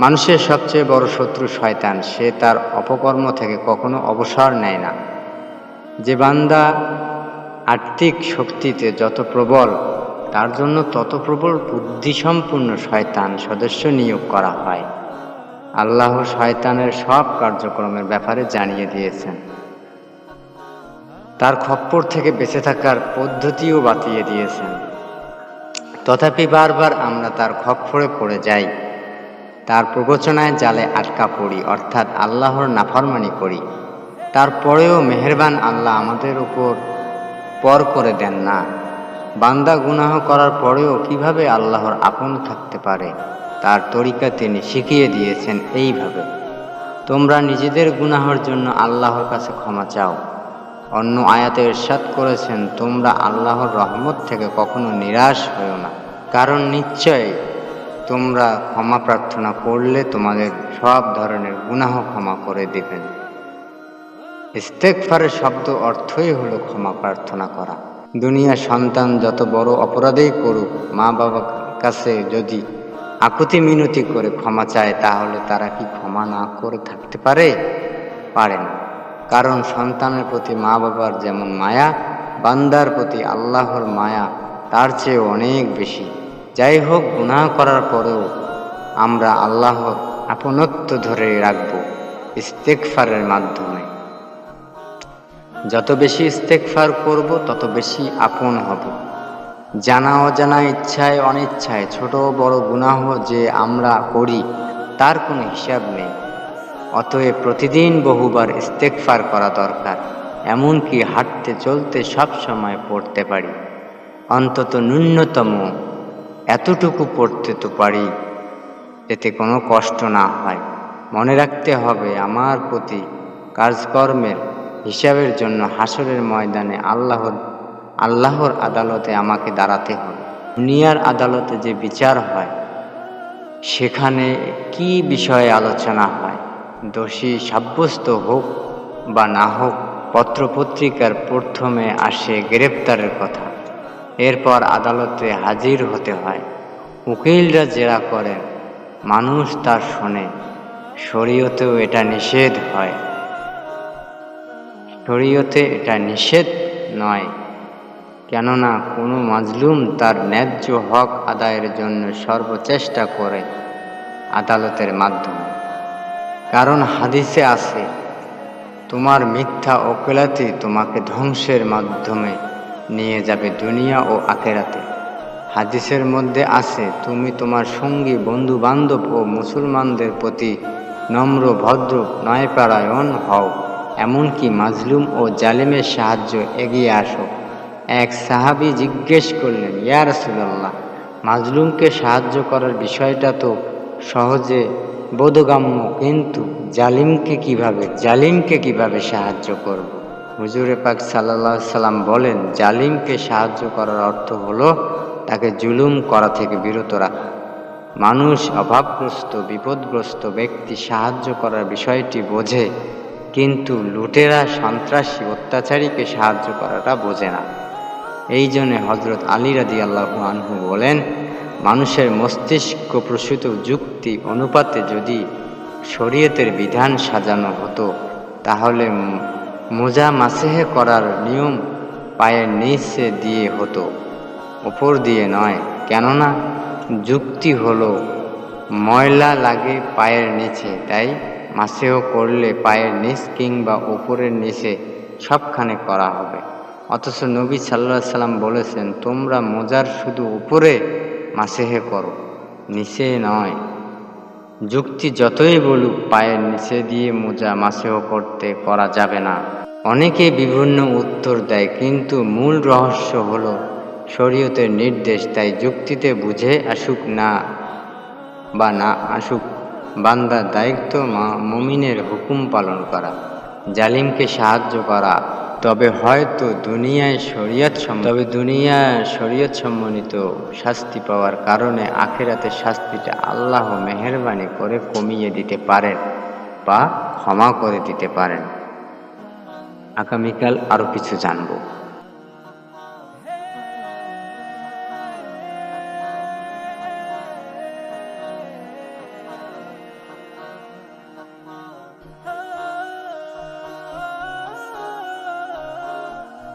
মানুষের সবচেয়ে বড় শত্রু শয়তান। সে তার অপকর্ম থেকে কখনো অবসর নেয় না। যে বান্দা আর্থিক শক্তিতে যত প্রবল, তার জন্য তত প্রবল বুদ্ধিসম্পন্ন শয়তান সদস্য নিয়োগ করা হয়। আল্লাহ শয়তানের সব কার্যক্রমের ব্যাপারে জানিয়ে দিয়েছেন। তার খপ্পর থেকে বেঁচে থাকার পদ্ধতিও বাতিয়ে দিয়েছেন। তথাপি বারবার আমরা তার খপ্পরে পড়ে যাই। তার প্রবচনায় জালে আটকা পড়ি, অর্থাৎ আল্লাহর নাফরমানি করি। তারপরেও মেহেরবান আল্লাহ আমাদের উপর পর করে দেন না। বান্দা গুনাহ করার পরেও কীভাবে আল্লাহর আপন থাকতে পারে, তার তরিকা তিনি শিখিয়ে দিয়েছেন এইভাবে। তোমরা নিজেদের গুনাহর জন্য আল্লাহর কাছে ক্ষমা চাও। অন্য আয়াতে ইরশাদ করেছেন, তোমরা আল্লাহর রহমত থেকে কখনো নিরাশ হও না। কারণ নিশ্চয় তোমরা ক্ষমা প্রার্থনা করলে তোমাদের সব ধরনের গুনাহ ক্ষমা করে দেবেন। ইস্তেকফারের শব্দ অর্থই হলো ক্ষমা প্রার্থনা করা। দুনিয়া সন্তান যত বড় অপরাধেই করুক মা বাবার কাছে যদি আকুতি মিনতি করে ক্ষমা চায়, তাহলে তারা কি ক্ষমা না করে থাকতে পারে? পারে না। কারণ সন্তানের প্রতি মা বাবার যেমন মায়া, বান্দার প্রতি আল্লাহর মায়া তার চেয়ে অনেক বেশি। যাই হোক গুনাহ করার পরেও আমরা আল্লাহর আপনত্ব ধরে রাখব ইস্তেকফারের মাধ্যমে। যত বেশি ইস্তেকফার করব, তত বেশি আপন হব। জানা অজানা ইচ্ছায় অনিচ্ছায় ছোট বড় গুনাহ যে আমরা করি, তার কোনো হিসাব নেই। অতএব প্রতিদিন বহুবার ইস্তেকফার করা দরকার, এমনকি হাঁটতে চলতে সব সময় পড়তে পারি। অন্তত ন্যূনতম এতটুকু পড়তে তো পারি, এতে কোনো কষ্ট না হয়। মনে রাখতে হবে, আমার প্রতি কাজকর্মের হিসাবের জন্য হাসরের ময়দানে আল্লাহর আল্লাহর আদালতে আমাকে দাঁড়াতে হবে। দুনিয়ার আদালতে যে বিচার হয়, সেখানে কি বিষয়ে আলোচনা হয়? দোষী সাব্যস্ত হোক বা না হোক, পত্রপত্রিকার প্রথমে আসে গ্রেপ্তারের কথা। এরপর আদালতে হাজির হতে হয়। উকিলরা জেরা করেন মানুষ তার শোনে। শরীয়তেও এটা নিষেধ হয়। শরীয়তে এটা নিষেধ নয়, কেননা কোনো মাজলুম তার ন্যায্য হক আদায়ের জন্য সর্বচেষ্টা করে আদালতের মাধ্যমে। কারণ হাদিসে আছে, তোমার মিথ্যা ওকেলাতি তোমাকে ধ্বংসের মাধ্যমে নিয়ে যাবে দুনিয়া ও আখেরাতে। হাদিসের মধ্যে আছে, তুমি তোমার সঙ্গী বন্ধু বান্ধব ও মুসলমানদের প্রতি নম্র, ভদ্র নয়পারায়ণ হও। এমনকি মাজলুম ও জালেমের সাহায্য এগিয়ে আসো। এক সাহাবি জিজ্ঞেস করলেন, ইয়া রসুল্লাহ মাজলুমকে সাহায্য করার বিষয়টা তো সহজে বোধগম্য, কিন্তু জালিমকে কীভাবে জালিমকে কীভাবে সাহায্য করব। হুজুরে পাক সাল্লাহ সাল্লাম বলেন, জালিমকে সাহায্য করার অর্থ হলো তাকে জুলুম করা থেকে বিরত রাখা। মানুষ অভাবগ্রস্ত, বিপদগ্রস্ত ব্যক্তি সাহায্য করার বিষয়টি বোঝে, কিন্তু লুটেরা সন্ত্রাসী অত্যাচারীকে সাহায্য করাটা বোঝে না। এই জন্যে হজরত আলী রাদি আল্লাহ আনহু বলেন, মানুষের মস্তিষ্ক প্রসূত যুক্তি অনুপাতে যদি শরীয়তের বিধান সাজানো হতো, তাহলে মোজা মাসেহে করার নিয়ম পায়ের নিচে দিয়ে হতো, ওপর দিয়ে নয়। কেননা যুক্তি হলো, ময়লা লাগে পায়ের নিচে, তাই মাসেও করলে পায়ের নিচ কিংবা ওপরের নিচে সবখানে করা হবে। অথচ নবী সাল্লাহ সাল্লাম বলেছেন, তোমরা মোজার শুধু উপরে মাসেহে করো, নিচে নয়। যুক্তি যতই বলুক, পায়ের নিচে দিয়ে মোজা মাসেও করতে করা যাবে না। অনেকে বিভিন্ন উত্তর দেয়, কিন্তু মূল রহস্য হলো শরীয়তের নির্দেশ, তাই যুক্তিতে বুঝে আসুক না বা না আসুক, বান্দার দায়িত্ব মা, মমিনের হুকুম পালন করা, জালিমকে সাহায্য করা। তবে হয়তো দুনিয়ায় শরীয়ত তবে দুনিয়া শরীয়ত সম্মানিত শাস্তি পাওয়ার কারণে আখেরাতে শাস্তিটা আল্লাহ মেহরবানি করে কমিয়ে দিতে পারেন বা ক্ষমা করে দিতে পারেন। আগামীকাল আরও কিছু জানব।